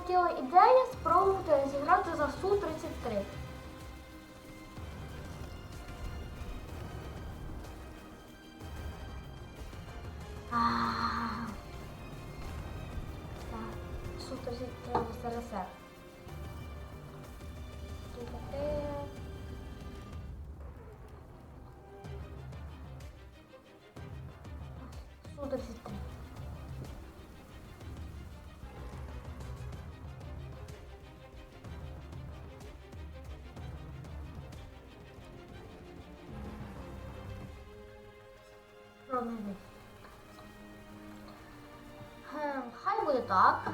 полетіла ідея спробувати зіграти за Су-33. А. Так, Су-33 в СРСР. Су-33. Буде так.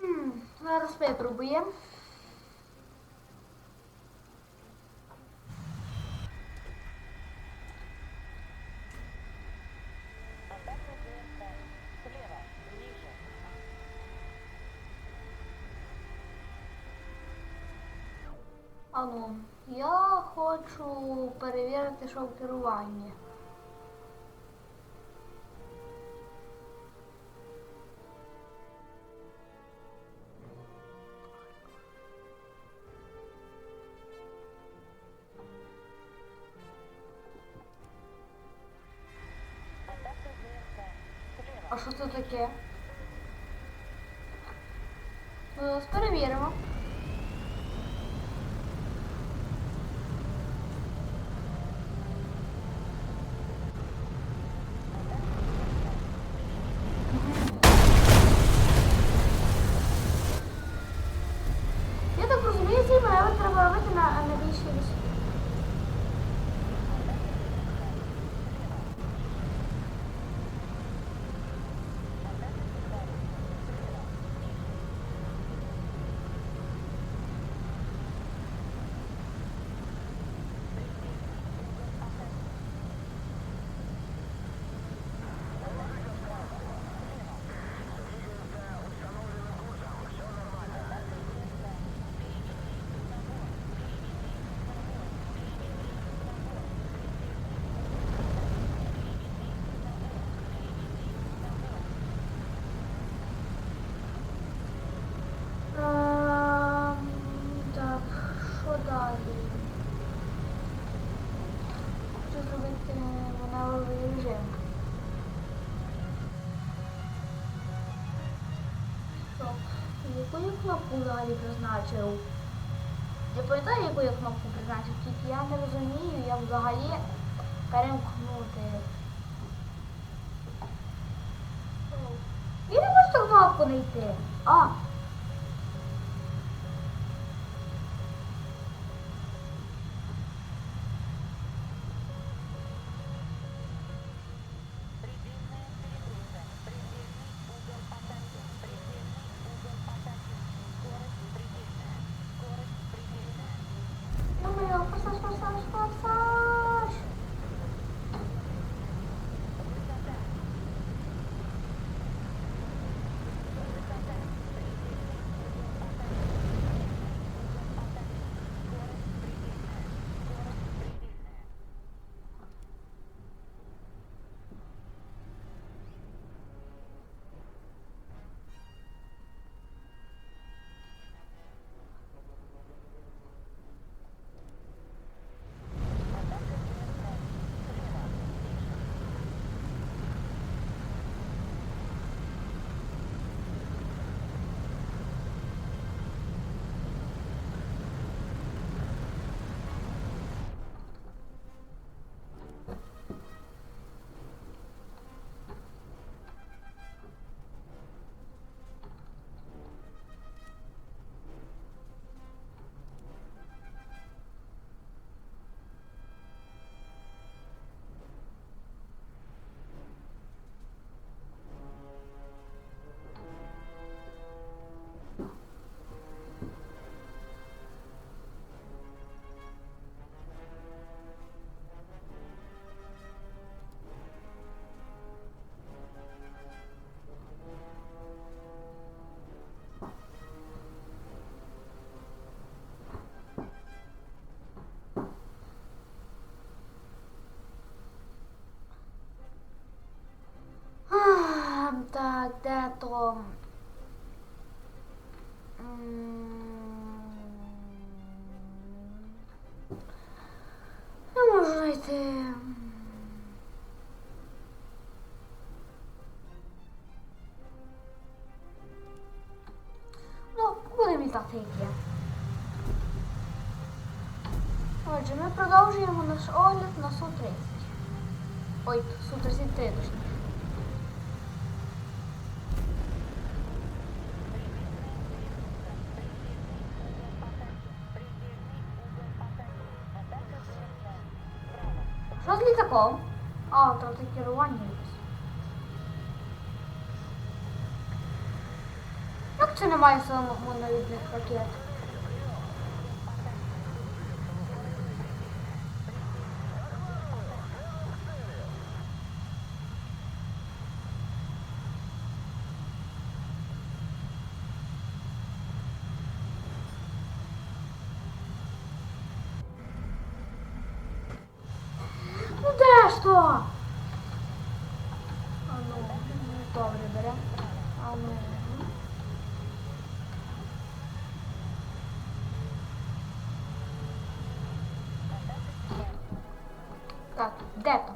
Хм, зараз випробуємо. Ану, я хочу перевірити, що в керуванні. А що це таке? Ну, перевіримо. Я так розумію, цей маневр треба робити на, на більшій висоті. Ем, Так, що далі? Хочу зробити маневровий режим. Стоп. Яку я кнопку взагалі призначив? Я пам'ятаю, яку я кнопку призначив, тільки я не розумію, як взагалі перемкнути. Я не можу кнопку знайти. А, то. Не можу знайти. Ну, будемо літати як є. Отже, ми продовжуємо наш огляд на Су-30. Ой, Су-33 точніше. Що з літаком? А, трохи керування якось. Як це немає самонавідних ракет? Ну де то? А ну, добре, бере. А ну. Так, де то?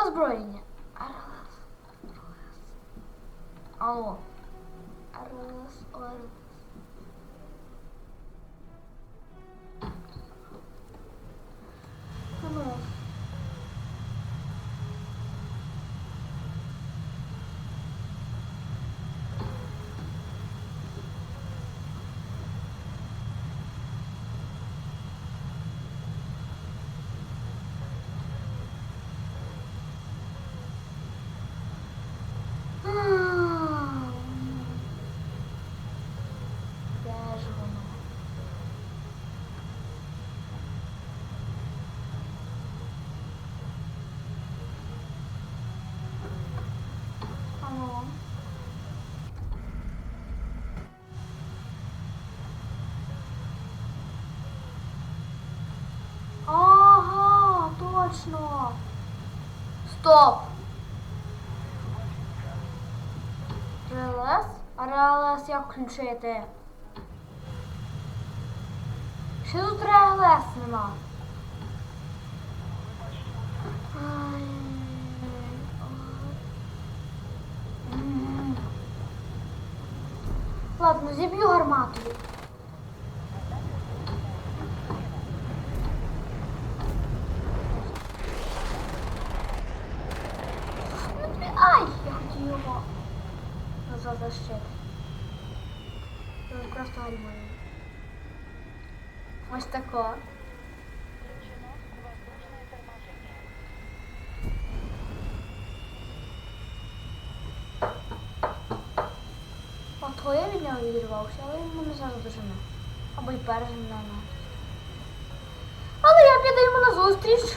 Озброєння. РЛС. Алло. РЛС, ОРЛС. Ну. Ам. Де ж воно? Алло. Ага, точно. Стоп. РЛС? А РЛС як включити? Що тут РЛС нема? Ладно, зіб'ю гарматою. Назад защити. Він просто гальмує. Ось тако. От я від нього відірвався, але він мене зараз. Або й пережене. Але я піду йому на зустріч.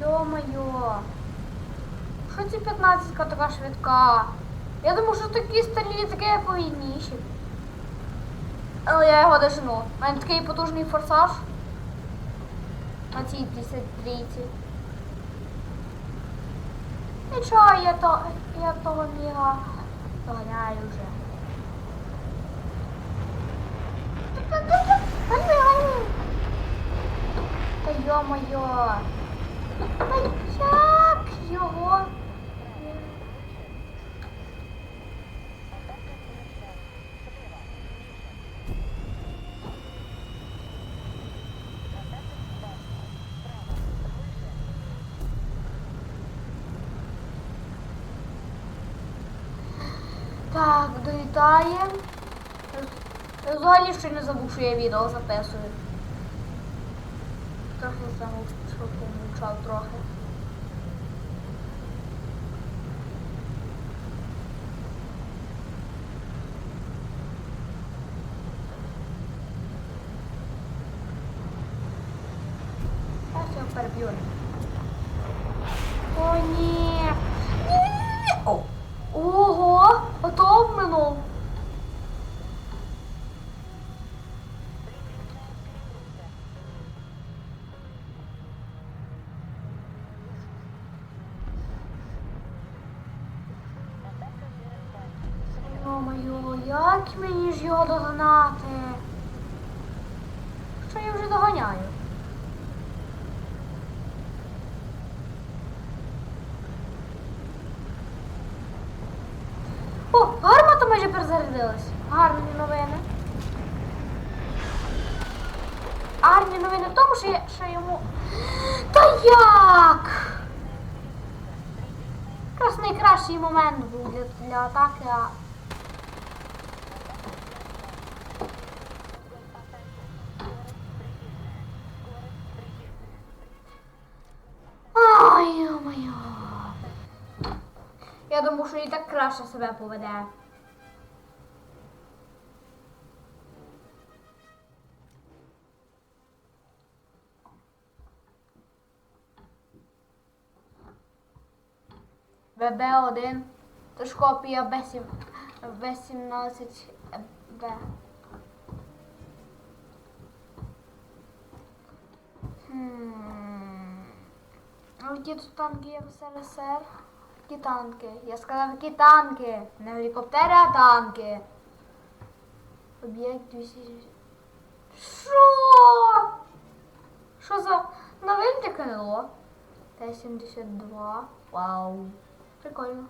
Йо-моє. Що ці 15 така швидка? Я думав, що такі старі літаки повільніші. Але я його дожену. У мене такий потужний форсаж. На цій 53. Нічого, я, то, я того міга доганяю вже. Та йо-моє. Та як його? Так, долітає. Я Взагалі ще не забув, що я відео записую. Трохи замовчав трохи. Зараз його переб'ю. О, ні. Ні. О. Ого, ото обминув. Як мені ж його догнати? Що я вже доганяю? О, гармата майже перезарядилась. Гарні новини. Гарні новини в тому, що, я, що йому. Та як? Якраз найкращий момент був для, для атаки, а. Я думаю, що і так краще себе поведе. ВБ1, тож копія Б7, Б17 Б. Хм. А Які тут танки є в СРСР? Які танки? Я сказав, які танки. Не гелікоптери, а танки. Об'єкт 200. Що? Що за новинки КНО? Т-72. Вау. Прикольно.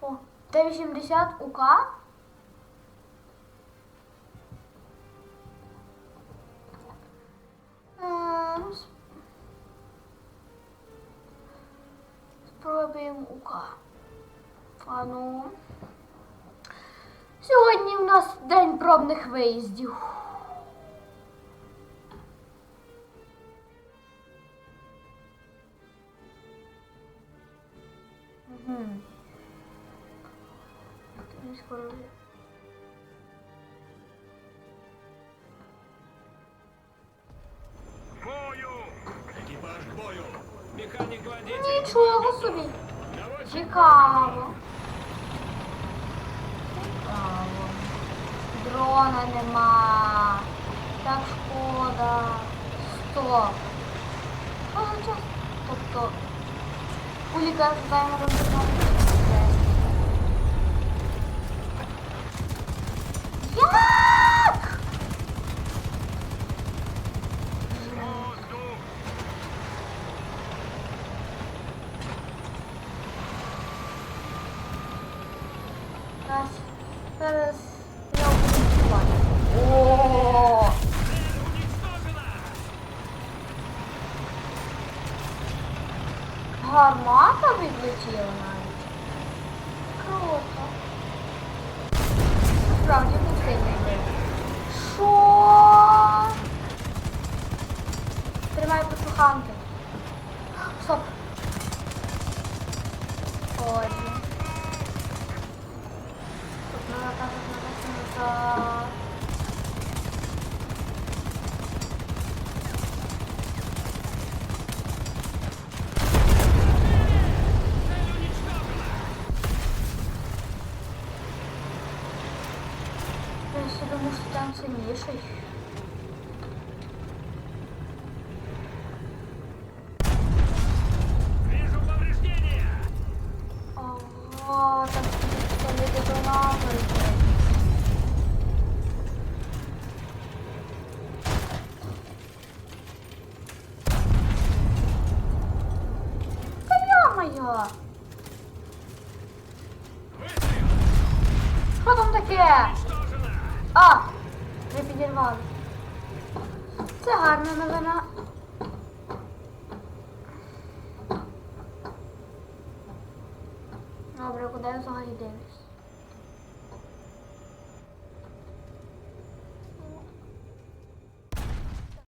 О, Т-80 УК. УК. А ну. Сьогодні в нас день пробних виїздів. Угу. Бою! Екіпаж бою! Механік водитель! Нічого собі. Цікаво. Цікаво. Дрона нема. Так шкода. Стоп. Тобто. Уліка з таймером Як? Воздух! Зараз, зараз я буду чувати. О! Цель уничтожена! Круто. Справді був сильний бив. Що? Тримай послуханки. Стоп. Ой. Тут надо так назад. Цель уничтожена! Я ще думаю, що там сильніший. Вижу повреждения! Ого, там стоїть детонатор. Та йо-моє! Выстрел! Що там таке? Уничтожена! А! Ви підірвали. Це гарна новина. Добре, куди я взагалі дивлюсь?